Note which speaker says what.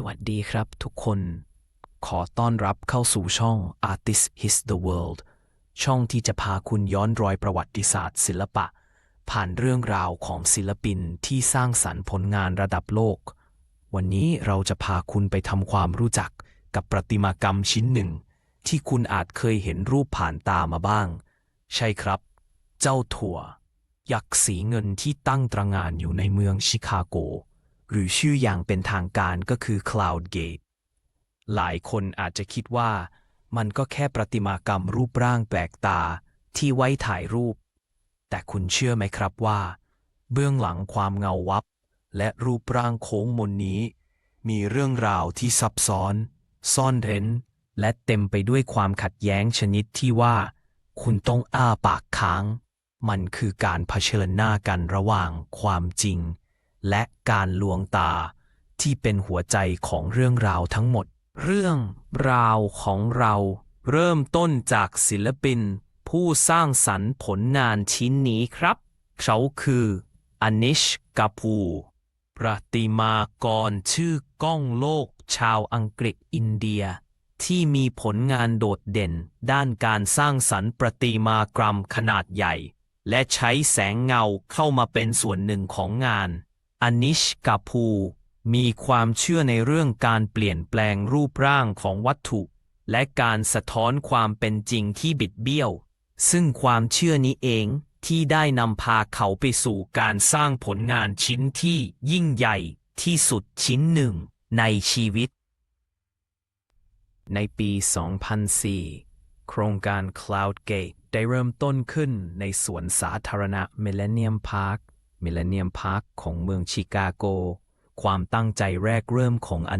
Speaker 1: สวัสดีครับทุกคน ขอต้อนรับเข้าสู่ช่อง Artist His the World ช่องที่จะพาคุณย้อนรอยประวัติศาสตร์ ศิลปะ ผ่านเรื่องราวของศิลปินที่สร้างสรรค์ผลงานระดับโลก วันนี้เราจะพาคุณไปทำความรู้จักกับประติมากรรมชิ้นหนึ่ง ที่คุณอาจเคยเห็นรูปผ่านตามาบ้าง ใช่ครับ เจ้าถั่ว ยักษ์สีเงินที่ตั้งตระงานอยู่ในเมืองชิคาโก หรือชื่ออย่างเป็นทางการก็คือ Cloud Gate หลายคนอาจจะคิดว่ามันก็แค่ประติมากรรมรูปร่างแปลกตาที่ไว้ถ่ายรูป แต่คุณเชื่อไหมครับว่า เบื้องหลังความเงาวับ และรูปร่างโค้งมนนี้ มีเรื่องราวที่ซับซ้อน ซ่อนเร้น และเต็มไปด้วยความขัดแย้งชนิดที่ว่า คุณต้องอ้าปากค้าง มันคือการเผชิญหน้ากันระหว่างความจริง และการลวงตาที่เป็นหัวใจของเรื่องราวทั้งหมด เรื่องราวของเราเริ่มต้นจากศิลปิน ผู้สร้างสรรค์ผลงานชิ้นนี้ครับ เขาคืออนิชกาพูประติมากรชื่อก้องโลกชาวอังกฤษอินเดีย ที่มีผลงานโดดเด่น ด้านการสร้างสรรค์ประติมากรรมขนาดใหญ่ และใช้แสงเงาเข้ามาเป็นส่วนหนึ่งของงาน อนิชกาพูมีความเชื่อในเรื่องการเปลี่ยนแปลงรูปร่างของวัตถุ และการสะท้อนความเป็นจริงที่บิดเบี้ยว ซึ่งความเชื่อนี้เองที่ได้นำพาเขาไปสู่การสร้างผลงานชิ้นที่ยิ่งใหญ่ที่สุดชิ้นหนึ่งในชีวิต ในปี 2004 โครงการ Cloud Gate ได้เริ่มต้นขึ้นในสวนสาธารณะ Millennium Park มิลเลนเนียมพาร์คของเมืองชิคาโก ความตั้งใจแรกเริ่มของอ